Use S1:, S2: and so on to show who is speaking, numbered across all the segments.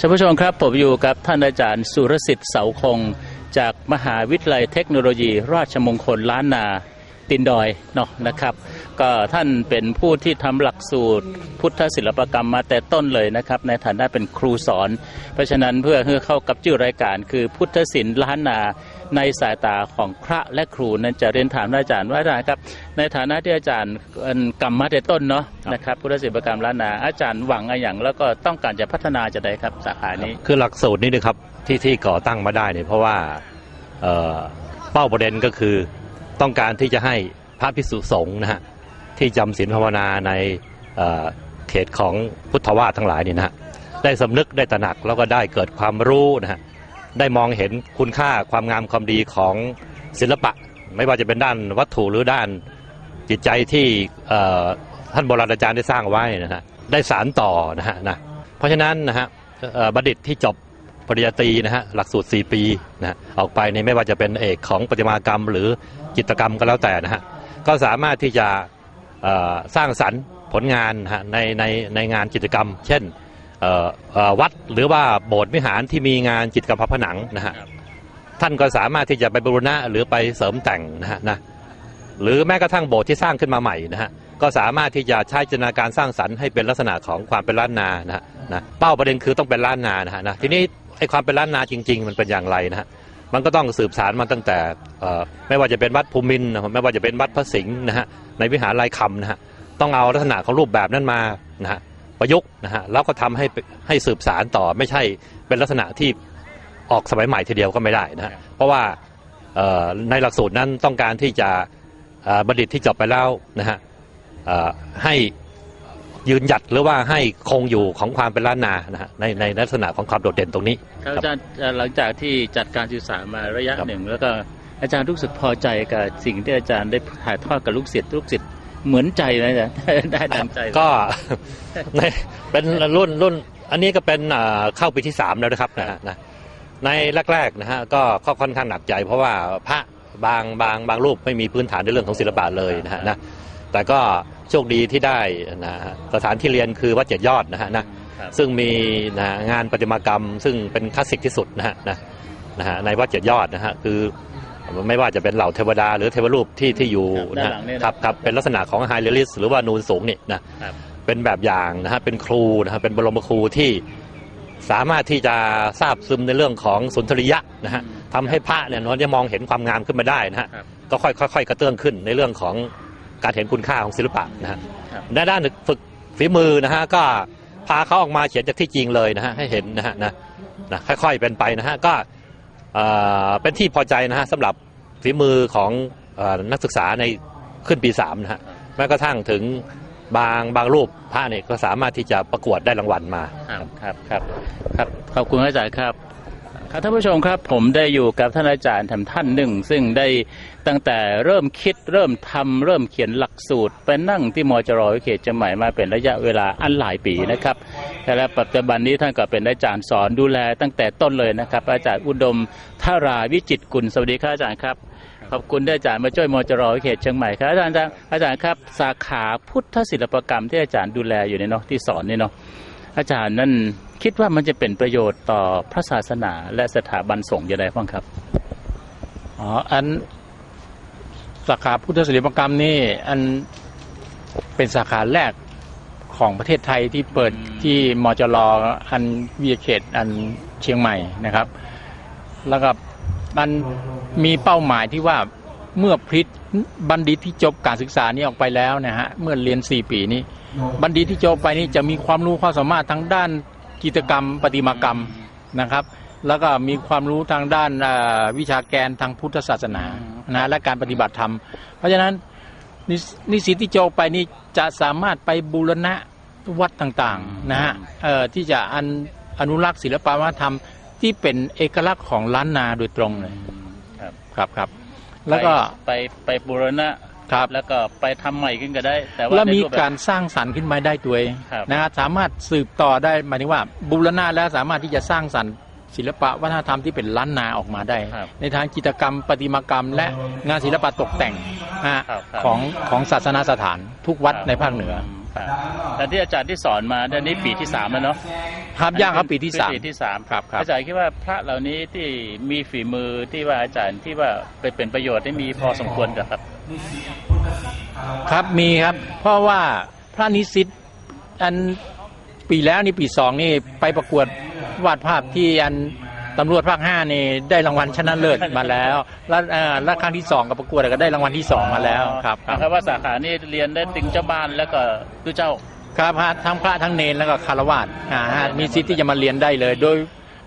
S1: ท่านผู้ชมครับผมอยู่กับท่านอาจารย์สุรสิทธิ์เสาคง จากมหาวิทยาลัยเทคโนโลยี ราชมงคลล้านนาตินดอยเนาะนะครับ ก็ท่านเป็นผู้ที่ทำหลักสูตรพุทธศิลปกรรมมาแต่ต้นเลยนะครับ ในฐานะเป็นครูสอน เพราะฉะนั้นเพื่อให้เข้ากับชื่อรายการคือพุทธศิลป์ล้านนา ในสายตาของพระและครูนั้นจะเรียนถามอาจารย์ว่าอาจารย์ครับในฐานะที่อาจารย์เอิ่มกรรมมาแต่ต้นเนาะนะครับพุทธศิลปกรรมล้านนาอาจารย์หวังอะไรอย่าง แล้วก็ต้องการจะพัฒนาจะได้ครับสาขานี้
S2: คือหลักสูตรนี้นะครับที่ที่ก่อตั้งมาได้เนี่ยเพราะว่าเอ่อเป้าประเด็นก็คือต้องการที่จะให้พระภิกษุสงฆ์นะฮะที่จำศีลภาวนาในเอ่อเขตของพุทธวาสทั้งหลายเนี่ยนะฮะได้สำนึกได้ตระหนักแล้วก็ได้เกิดความรู้นะฮะ ได้มองเห็นคุณค่าความงามความดีของศิลปะ ไม่ว่าจะเป็นด้านวัตถุหรือด้านจิตใจที่ท่านโบราณอาจารย์ได้สร้างไว้นะฮะได้สารต่อนะฮะนะเพราะฉะนั้นนะฮะบัณฑิตที่จบปริญญาตรีนะฮะหลักสูตร 4 ปีนะฮะออกไปในไม่ว่าจะเป็นเอกของประติมากรรม หรือจิตรกรรมก็แล้วแต่นะฮะก็สามารถที่จะสร้างสรรค์ผลงานนะะในในในงานจิตรกรรม เช่น วัดหรือว่าโบสถ์วิหารที่มีงานจิตรกรรมฝาผนังนะฮะ
S1: ครับ
S2: ท่านก็สามารถที่จะไปบูรณะหรือไปเสริมแต่งนะฮะนะหรือแม้กระทั่งโบสถ์ที่สร้างขึ้นมาใหม่นะฮะก็สามารถที่จะใช้จินตนาการสร้างสรรค์ให้เป็นลักษณะของความเป็นล้านนานะฮะนะเป้าประเด็นคือต้องเป็นล้านนานะฮะนะทีนี้ไอ้ความเป็นล้านนาจริง ๆ มันเป็นอย่างไรนะฮะมันก็ต้องสืบสารมาตั้งแต่เอ่อไม่ว่าจะเป็นวัดภูมินทร์นะครับไม่ว่าจะเป็นวัดพระสิงห์นะฮะในวิหารลายคำนะฮะต้องเอาลักษณะของรูปแบบนั้นมานะฮะ ประยุกต์นะฮะแล้วก็ทำให้ให้สืบสารต่อไม่ใช่เป็นลักษณะที่ออกสมัยใหม่ทีเดียวก็ไม่ได้นะฮะเพราะว่าเอ่อในหลักสูตรนั้นต้องการที่จะเอ่อบัณฑิตที่จบไปแล้วนะฮะเอ่อให้ยืนหยัดหรือว่าให้คงอยู่ของความเป็นล้านนานะฮะในในลักษณะของความโดดเด่นตรงนี้
S1: ครับอาจารย์เอ่อหลังจากที่จัดการศึกษามาระยะ
S2: ครับ
S1: หนึ่ง แล้วก็อาจารย์รู้สึกพอใจกับสิ่งที่อาจารย์ได้ถ่ายทอดกับลูกศิษย์ลูกศิษย์ เหมือนใจไหมอาจารย์ได้ดังใจไหม
S2: ก็ในเป็นรุ่นรุ่น อันนี้ก็เป็นอ่าเข้าปีที่สามแล้วนะครับนะฮะนะในแรกๆนะฮะก็ก็ค่อนข้างหนักใจ เพราะว่าพระบางบางบางรูปไม่มีพื้นฐานในเรื่องของศิลปะเลยนะฮะนะแต่ก็โชคดีที่ได้นะฮะสถานที่เรียนคือวัดเจ็ดยอดนะฮะนะ
S1: ครับ
S2: ซึ่งมีนะฮะงานประติมากรรม ซึ่งเป็นคลาสสิกที่สุดนะฮะนะนะฮะในวัดเจ็ดยอดนะฮะคือ ไม่ว่าจะเป็นเหล่าเทวดา หรือเทวรูปที่ที่อยู่
S1: ครับด้าน
S2: นะ
S1: หลังเนี่ยนะครับ
S2: ครับเป็นลักษณะของไฮเรลิสหรือว่านูนสูงนี่นะครับเป็นแบบอย่างนะฮะเป็นครูนะฮะเป็นบรมครูที่สามารถที่จะทราบซึมในเรื่องของสุนทรียะนะฮะทำให้พระเนี่ยมันจะมองเห็นความงามขึ้นมาได้นะฮะ
S1: ครับ
S2: ก็ค่อยๆค่อยๆกระเตื้องขึ้นในเรื่องของการเห็นคุณค่าของศิลปะนะฮะ
S1: ครับ
S2: ในด้านฝึกฝีมือนะฮะก็พาเขาออกมาเขียนจากที่จริงเลยนะฮะให้เห็นนะฮะนะนะค่อยๆเป็นไปนะฮะก็ เอ่อเป็นที่พอใจนะฮะสำหรับฝีมือของเออนักศึกษาในขึ้นปีสามนะฮะแม้กระทั่งถึงบางบางรูปพระเนี่ยก็สามารถที่จะประกวดได้รางวัลมา
S1: ครับครับครับครับขอบคุณอาจารย์ครับ ครับท่านผู้ชมครับผมได้อยู่กับท่านอาจารย์ทำท่านหนึ่ง ซึ่งได้ตั้งแต่เริ่มคิดเริ่มทำเริ่มเขียนหลักสูตรไปนั่งที่มจรวิเขตเชียงใหม่มาเป็นระยะเวลาอันหลายปีนะครับและปัจจุบันนี้ท่านก็เป็นอาจารย์สอนดูแลตั้งแต่ต้นเลยนะครับ อาจารย์อุดมทาราวิจิตรกุลสวัสดีครับอาจารย์ครับขอบคุณที่อาจารย์มาช่วยมจรวิเขตเชียงใหม่ครับอาจารย์อาจารย์อาจารย์ครับสาขาพุทธศิลปกรรมที่อาจารย์ดูแลอยู่เนี่ยเนาะที่สอนเนี่ยเนาะอาจารย์นั่น คิดว่ามันจะเป็นประโยชน์ต่อพระศาสนาและสถาบันสงฆ์อย่างไรบ้างครับ
S3: อ๋ออันสาขาพุทธศิลปกรรมนี่ อันเป็นสาขาแรกของประเทศไทยที่เปิด
S1: อืม
S3: ที่มจรอันวิทยาเขตอันเชียงใหม่นะครับ แล้วก็มันมีเป้าหมายที่ว่าเมื่อพริตบัณฑิตที่จบการศึกษานี้ออกไปแล้วนะฮะเมื่อเรียน 4 ปีนี้ บัณฑิตที่จบไปนี้จะมีความรู้ความสามารถทางด้าน กิจกรรมประติมากรรมนะครับ แล้วก็มีความรู้ทางด้านเอ่อวิชาแกนทางพุทธศาสนานะและการปฏิบัติธรรม เพราะฉะนั้นนิสนิสิตที่จบไปนี่จะสามารถไปบูรณะวัดต่างๆนะฮะเอ่อที่จะอันอนุรักษ์ศิลปวัฒนธรรมที่เป็นเอกลักษณ์ของล้านนาโดยตรงเลย
S1: ครับ
S3: ครับครับ แล้วก็
S1: ไปไปบูรณะ
S3: ครับ
S1: แล้วก็ไปทำใหม่ขึ้นก็ได้ แต่ว่า
S3: แล้วมี
S1: ในรูปแบบ
S3: การสร้างสรรค์ขึ้นมาได้ตัวเอง
S1: ครับ
S3: นะฮะสามารถสืบต่อได้หมายถึงว่าบูรณะแล้วสามารถที่จะสร้างสรรค์ศิลปะวัฒนธรรมที่เป็นล้านนาออกมาได้
S1: ครับ
S3: ในทางกิจกรรมประติมากรรม และงานศิลปะตกแต่งนะฮะ
S1: ครับครับ
S3: ของของศาสนาสถานทุกวัด
S1: ครับ
S3: ในภาคเหนือ
S1: คครับแต่ที่อาจารย์ที่สอนมาเดือนนี้ปีที่สามแล้วเนาะ
S3: ครับย่างครับปีที่สาม
S1: ปีที่สาม
S3: ครับครับ
S1: อาจารย์คิดว่าพระเหล่านี้ที่มีฝีมือที่ว่าอาจารย์ที่ว่าไปเป็นประโยชน์ได้มีพอสมควรกับ ครับ
S3: ครับมีครับ เพราะว่าพระนิสิตอันปีแล้วนี่ปีสองนี่ไปประกวดวาดภาพที่อันตำรวจภาคห้านี่ได้รางวัลชนะเลิศมาแล้ว แล้วเอ่อแล้วครั้งที่สองกับประกวดก็ได้รางวัลที่สองมาแล้วครับค
S1: นะค
S3: รั
S1: รั
S3: บบ
S1: ว่าสาขานี้เรียนได้ถึงเจ้าบ้านแล้วก็ดูเจ้า
S3: ครับพระทั้งพระทั้งเนรแล้วก็คารวาสอ่าฮะมีสิทธิ์ที่จะมาเรียนได้เลย โดย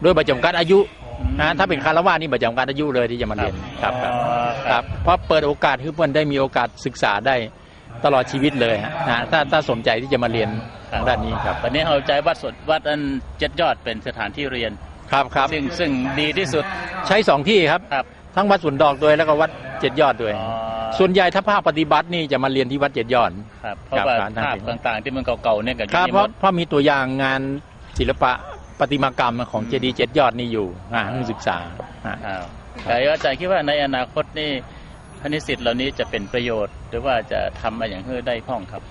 S3: โดยประจำกัดอายุ นะถ้าเป็นคารวาสนี่ประจำกัดอายุเลยที่จะมาเรียนครับครับ
S1: อ๋อ
S3: ครับเพราะเปิดโอกาสให้เพื่อนได้มีโอกาสศึกษาได้ตลอดชีวิตเลยฮะนะถ้าถ้าสนใจที่จะมาเรียนทางด้านนี้ครับ
S1: วันนี้เอาใจวัดสดวัดอันเจ็ดยอดเป็นสถานที่เรียน
S3: ครับครับ
S1: ซึ่งซึ่งดีที่สุด
S3: ใช้สองที่ครับ
S1: ครับ
S3: ทั้งวัดสวนดอกด้วยแล้วก็วัดเจ็ดยอดด้วย
S1: อ๋อ
S3: ส่วนใหญ่ถ้าภาคปฏิบัตินี่จะมาเรียนที่วัดเจ็ดยอด
S1: ครับเพราะว่า
S3: ครับ
S1: ภาพต่างๆ ที่มันเก่าๆเนี่ยกับ
S3: ครับ
S1: ที่
S3: เพ
S1: หม
S3: ราะ
S1: ด
S3: เพราะมีตัวอย่างงานศิลปะ ประติมากรรมของเจดีย์เจ็ดยอดนี่อยู่อ่าให้ศึกษาอ่า
S1: อ้าวแต่อาจารย์คิดว่าในอนาคตนี่พนิสิตเหล่านี้จะเป็นประโยชน์ หรือว่าจะทำอะไรอย่างเพื่อได้พ้องครับ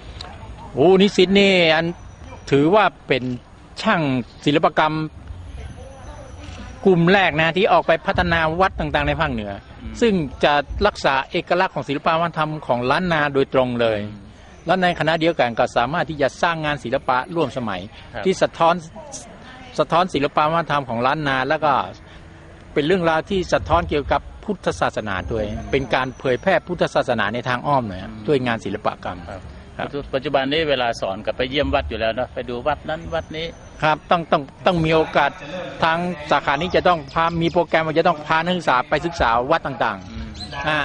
S3: โอ้นิสิตนี่อันถือว่าเป็นช่างศิลปกรรมกลุ่มแรกนะที่ออกไปพัฒนาวัดต่างๆ ในภาคเหนืออ
S1: ม
S3: ซึ่งจะรักษาเอกลักษณ์ของศิลปวัฒนธรรมของล้านนาโดยตรงเลย แล้วในคณะเดียวกันก็สามารถที่จะสร้างงานศิลปะร่วมสมัย
S1: ครับ
S3: ที่สะท้อน สะท้อนศิลปวัฒนธรรมของล้านนา แล้วก็เป็นเรื่องราวที่สะท้อนเกี่ยวกับพุทธศาสนาด้วย เป็นการเผยแพร่พุทธศาสนาในทางอ้อมหน่อยฮะด้วยงานศิลปกรรม
S1: ครับ
S3: ครับ
S1: ปัจจุบันนี้เวลาสอนกับไปเยี่ยมวัดอยู่แล้วเนาะไปดูวัดนั้นวัดนี้
S3: ครับต้องต้องต้องมีโอกาสทางสาขานี้จะต้องพามีโปรแกรมว่าจะต้องพานักศึกษาไปศึกษาวัดต่าง
S1: อืม
S3: ๆอ่า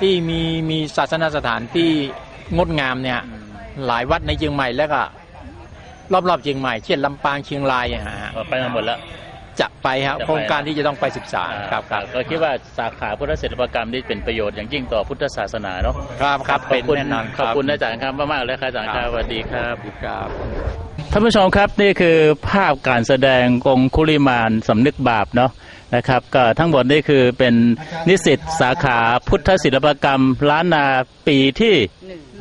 S3: ที่มีมีศาสนสถานที่งดงามเนี่ย
S1: อืม
S3: หลายวัดในเชียงใหม่แล้วก็ รอบๆเชียงใหม่เช่นลำปางเชียงรายอะฮะ
S1: ก็ไปมาหมดแล้ว
S3: จะไปครับ
S1: จะไป
S3: โครงการที่จะต้องไปศึกษาครับครับ
S1: ก็คิดว่าสาขาพุทธศิลปกรรมนี่เป็นประโยชน์อย่างยิ่งต่อพุทธศาสนาเนาะ
S3: ครับครับ
S1: ขอบคุณ
S3: เป็นแน่นอน
S1: ขอบคุณอาจารย์ครับมากๆเลยครับอาจารย์ครับสวัสดีครับ
S3: ครับ
S1: ท่านผู้ชมครับนี่คือภาพการแสดงองคุลิมานสำนึกบาปเนาะ นะครับก็ทั้งหมดนี่คือเป็นนิสิตสาขาพุทธศิลปกรรมล้านนาปีที่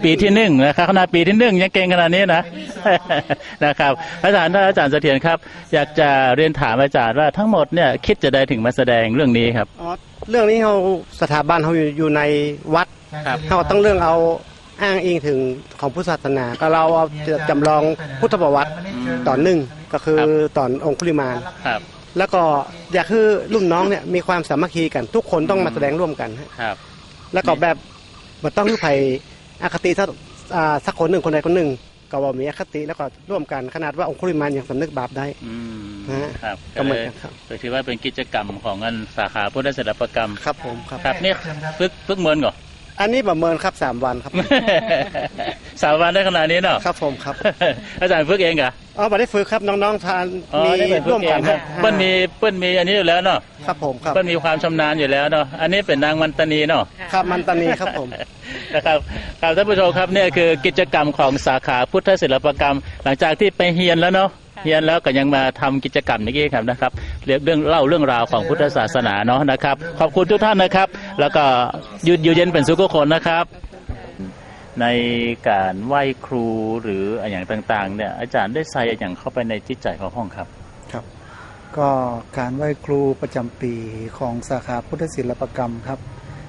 S1: ปีที่หนึ่งนะครับขนาดปีที่หนึ่งยังเก่งขนาดนี้นะนะครับอาจารย์ถ้าอาจารย์เสถียรครับ อยากจะเรียนถามอาจารย์ว่าทั้งหมดเนี่ยคิดจะได้ถึงมาแสดงเรื่องนี้ครับ
S4: อ๋อเรื่องนี้เราสถาบันเขาอยู่อยู่ในวัด
S1: ครับ
S4: เขาต้องเรื่องเอาอ้างอิงถึงของพุทธศาสนา ก็เราเอาจำลองพุทธประวัติตอนหนึ่งก็คือ
S1: ครับ
S4: ตอนองคุลิมาน
S1: ครับ
S4: แล้วก็อยากคือรุ่นน้องเนี่ยมีความสามัคคีกัน ทุกคนต้องมาแสดงร่วมกันฮะ
S1: ครับ
S4: แล้วก็แบบมันต้องคือไผ่อคติสักอ่าสักคนหนึ่งคนใดคนหนึ่ง ก็ว่ามีอคติแล้วก็ร่วมกันขนาดว่าองคุลิมานยังสำนึกบาปได้
S1: อืม
S4: ฮะ
S1: ครับ
S4: ก็
S1: ก็
S4: เหมื
S1: เล
S4: อน
S1: ย
S4: กันครับ
S1: ก็ถือว่าเป็นกิจกรรมของงานสาขาพุทธศิลปกรรม
S4: ครับผมครับ
S1: ครับนี่ฝึกฝึกเมินก่อน
S4: อันนี้ประเมินครับสามวันครับ
S1: สามวันได้ขนาดนี้เนาะ
S4: ครับผมครับ
S1: อาจารย์ฝึกเองเหรอ
S4: อ๋อมาได้ฝึกครับน้องๆทาน
S1: อ๋อ
S4: มี
S1: ได้เป็นฝึ
S4: ร่ว
S1: ก
S4: ม
S1: เอ
S4: กั
S1: ง
S4: น
S1: ครับ
S4: ฮะ
S1: เปิ้ลมีเปิ้ลมีอันนี้อยู่แล้วเนาะ
S4: ครับผมครับ
S1: เปิ้ลมีความชำนาญอยู่แล้วเนาะอันนี้เป็นนางมันตานีเนาะ
S4: ครับมันตานีครับผม
S1: นะครับครับท่านผู้ชมครับเนี่ยคือกิจกรรมของสาขาพุทธศิลปกรรม หลังจากที่ไปเฮียนแล้วเนาะ เฮียนแล้วก็ยังมาทำกิจกรรมอย่างนี้ครับนะครับเรียกเรื่องเล่าเรื่องราวของพุทธศาสนาเนาะนะครับ ขอบคุณทุกท่านนะครับ แล้วก็อยืดอยู่เย็นเป็นสุขทุกคนนะครับ ในการไหว้ครูหรืออย่างต่างๆเนี่ยอาจารย์ได้ใส่อย่างเข้าไปในจิตใจของห้องครับ
S5: ครับ ก็การไหว้ครูประจำปีของสาขาพุทธศิลปกรรมครับ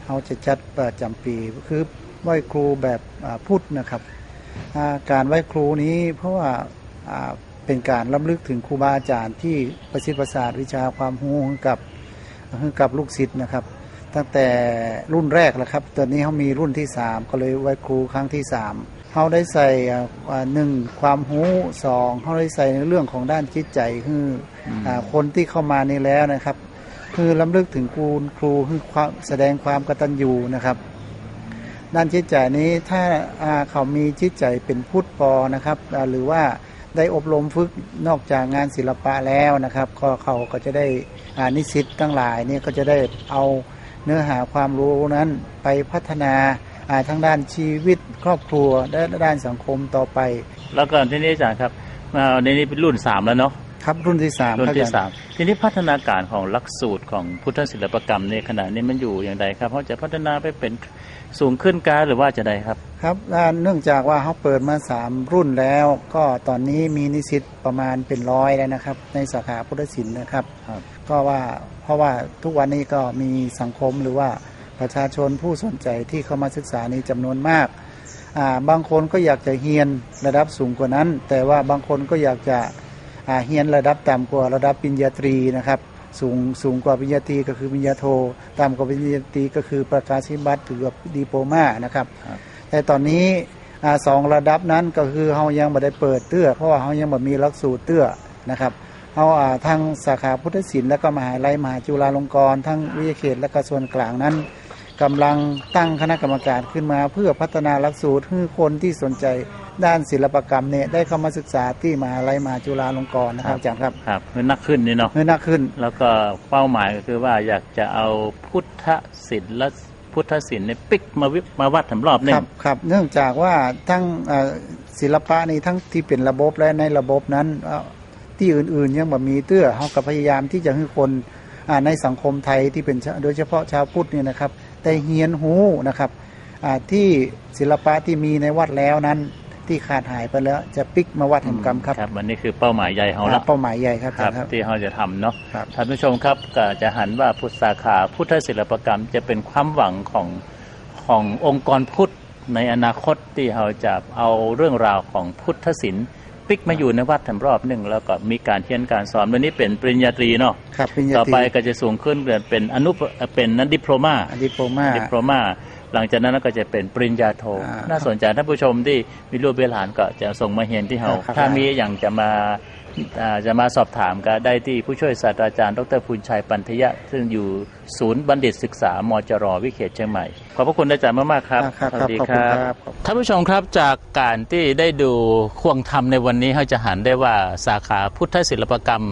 S5: เราจะจัดประจำปีคือไหว้ครูแบบอ่าพุทธนะครับอ่าการไหว้ครูนี้เพราะว่าอ่า เป็นการล้ำลึกถึงครูบาอาจารย์ที่ประสิทธิ์ประสาทวิชาความรู้ให้กับกับลูกศิษย์นะครับ ตั้งแต่รุ่นแรกแล้วครับตอนนี้เขามีรุ่นที่สามก็เลยไว้ครูครั้งที่สามเขาได้ใส่อ่าหนึ่งความรู้สองเขาได้ใส่ในเรื่องของด้านจิตใจคืออคนที่เข้ามานี่แล้วนะครับ คือล้ำลึกถึงครูครูคือแสดงความกตัญญูนะครับด้านจิตใจนี้ถ้าเขามีจิตใจเป็นพุทธพอนะครับหรือว่า ได้อบรมฝึกนอกจากงานศิลปะแล้วนะครับก็เขาก็จะได้อานิสิตทั้งหลายเนี่ยก็จะได้เอาเนื้อหาความรู้นั้นไปพัฒนาทั้งด้านชีวิตครอบครัวและด้านสังคมต่อไป
S1: แล้วก็ที่นี้อาจารย์ครับในนี้เป็นรุ่นสามแล้วเนาะ
S5: ครับรุ่นที่สาม
S1: รุ่น
S5: ครับ
S1: ที่
S5: อาจารย์
S1: สามทีนี้พัฒนาการของหลักสูตรของพุทธศิลปกรรมในขณะนี้มันอยู่อย่างไรครับเขาจะพัฒนาไปเป็นสูงขึ้นกาหรือว่าจะใดครับ
S5: ครับอ่าเนื่องจากว่าเขาเปิดมาสามรุ่นแล้ว ก็ตอนนี้มีนิสิตประมาณเป็นร้อยแล้วนะครับ ในสาขาพุทธศิลป์นะครับ
S1: ครับ
S5: ก็ว่าเพราะว่าทุกวันนี้ก็มีสังคมหรือว่าประชาชนผู้สนใจที่เข้ามาศึกษานี้จำนวนมากอ่าบางคนก็อยากจะเฮียนระดับสูงกว่านั้น แต่ว่าบางคนก็อยากจะอ่า เฮียนระดับต่ำกว่าระดับปริญญาตรีนะครับสูงสูงกว่าปริญญาตรีก็คือปริญญาโทต่ำกว่าปริญญาตรีก็คือประกาศนียบัตรหรือว่าดีโปมานะครับ
S1: ครับ
S5: แต่ตอนนี้อาสองระดับนั้นก็คือเฮายังไม่ได้เปิดเตื้อเพราะว่าเฮายังไม่มีหลักสูตรเตื้อนะครับเฮาอ่าทางสาขาพุทธศิลป์และก็มหาลัยมหาจุฬาลงกรณ์ทั้งวิทยาเขตและก็ส่วนกลางนั้นกำลังตั้งคณะกรรมการขึ้นมาเพื่อพัฒนาหลักสูตรให้คนที่สนใจ ด้านศิลปกรรมเนี่ยได้เข้ามาศึกษาที่มหาลัยมหาจุฬาลงกรณ์นะครับอาจารย์ครับ
S1: ครับมันนักขึ้นนี่เนาะ
S5: เงินหนักขึ้น
S1: แล้วก็เป้าหมายก็คือว่าอยากจะเอาพุทธศิลป์และพุทธศิลป์ในยปิกมาวิมาวัดทำรอบหนึ
S5: ค
S1: ง
S5: รับครับ เนื่องจากว่าทั้งเอ่อศิลปะนี่ทั้งที่เป็นระบบและในระบบนั้นเอ่อที่อื่นๆ ยังแบบมีเตื้อเขากับพยายามที่จะให้คนอ่าในสังคมไทยที่เป็นชาโดยเฉพาะชาวพุทธเนี่ยนะครับได้เฮียนหูนะครับอ่าที่ศิลปะที่มีในวัดแล้วนั้น ที่ขาดหายไปแล้ว จะปิกมาวัดแห่งกรรมครับ
S1: ครับวันนี้คือเป้าหมายใหญ่ของ
S5: อ่า
S1: เรา
S5: เป้าหมายใหญ่ครับ
S1: ครับ
S5: ครับ
S1: ที่เราจะทำเนาะ
S5: ครับ
S1: ท่านผู้ชมครับก็จะหันว่าพุทธสาขาพุทธศิลปกรรม จะเป็นความหวังของขององค์กรพุทธในอนาคตที่เราจะเอาเรื่องราวของพุทธศิลป์ปิกมาอยู่ในวัดทำรอบหนึ่งแล้วก็มีการเทียนการสอนวันนี้เป็นปริญญาตรีเนาะ
S5: ครับปริญญา
S1: ต่อ
S5: ตรี
S1: ไปก็จะสูงขึ้นเป็นอนุปเป็นนันดิโพลมา
S5: ดิโปมา
S1: ดิโพลมา หลังจากนั้นก็จะเป็นปริญญาโท
S5: อ่า
S1: น่าสนใจท่านผู้ชมที่มีรูปเบลหลานก็จะส่งมาเห็นที่เรา
S5: ครับ
S1: ถ้ามีอย่างจะมาอ่าจะมาสอบถามก็ได้ที่ผู้ช่วยศาสตราจารย์ ดรพูนชัยปันทยะ ซึ่งอยู่ศูนย์บัณฑิตศึกษามจรวิเขตเชียงใหม่ ขอบพระคุณอาจารย์มากๆครับ
S5: ครับ
S1: ส
S5: ครั
S1: วั
S5: บ
S1: สดี
S5: ขอบ
S1: ค
S5: คุณ
S1: รับ
S5: ครับ
S1: ท่านผู้ชมครับจากการที่ได้ดูควงธรรมในวันนี้เราจะหันได้ว่าสาขาพุทธศิลปกรรม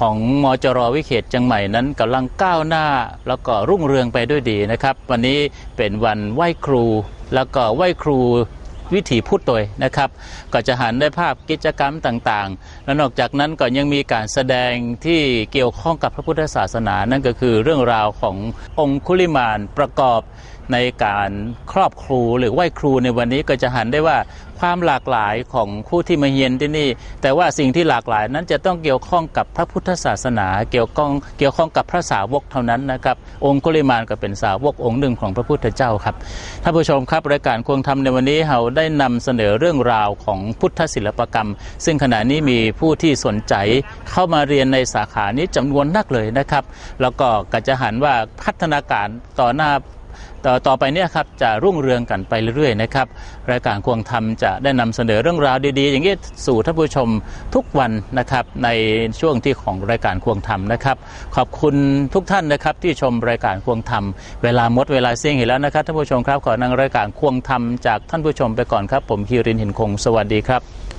S1: ของมจรวิเขตเชียงใหม่นั้นกำลังก้าวหน้า แล้วก็รุ่งเรืองไปด้วยดีนะครับ วันนี้เป็นวันไหว้ครู แล้วก็ไหว้ครูวิถีพุทธโดยนะครับ ก็จะหันได้ภาพกิจกรรมต่างๆ และนอกจากนั้นก็ยังมีการแสดงที่เกี่ยวข้องกับพระพุทธศาสนา นั่นก็คือเรื่องราวขององคุลิมานประกอบในการครอบครูหรือไหว้ครูในวันนี้ก็จะหันได้ว่า ความหลากหลายของผู้ที่มาเยียนที่นี่ แต่ว่าสิ่งที่หลากหลายนั้นจะต้องเกี่ยวข้องกับพระพุทธศาสนา เกี่ยวข้องเกี่ยวข้องกับพระสาวกเท่านั้นนะครับ องคุลิมานก็เป็นสาวกองค์หนึ่งของพระพุทธเจ้าครับท่านผู้ชมครับรายการควงธรรมในวันนี้เราได้นำเสนอเรื่องราวของพุทธศิลปกรรม ซึ่งขณะนี้มีผู้ที่สนใจเข้ามาเรียนในสาขานี้จำนวนนักเลยนะครับ แล้วก็ก็จะหันว่าพัฒนาการต่อหน้า ต่อต่อไปเนี่ยครับจะรุ่งเรืองกันไปเรื่อยๆนะครับรายการควงธรรมจะได้นำเสนอเรื่องราวดีๆ อย่างนี้สู่ท่านผู้ชมทุกวันนะครับในช่วงที่ของรายการควงธรรมนะครับ ขอบคุณทุกท่านนะครับที่ชมรายการควงธรรม เวลาหมดเวลาเสี่ยงเห็นแล้วนะครับท่านผู้ชมครับขอนางรายการควงธรรมจากท่านผู้ชมไปก่อนครับ ผมคิรินหินคงสวัสดีครับ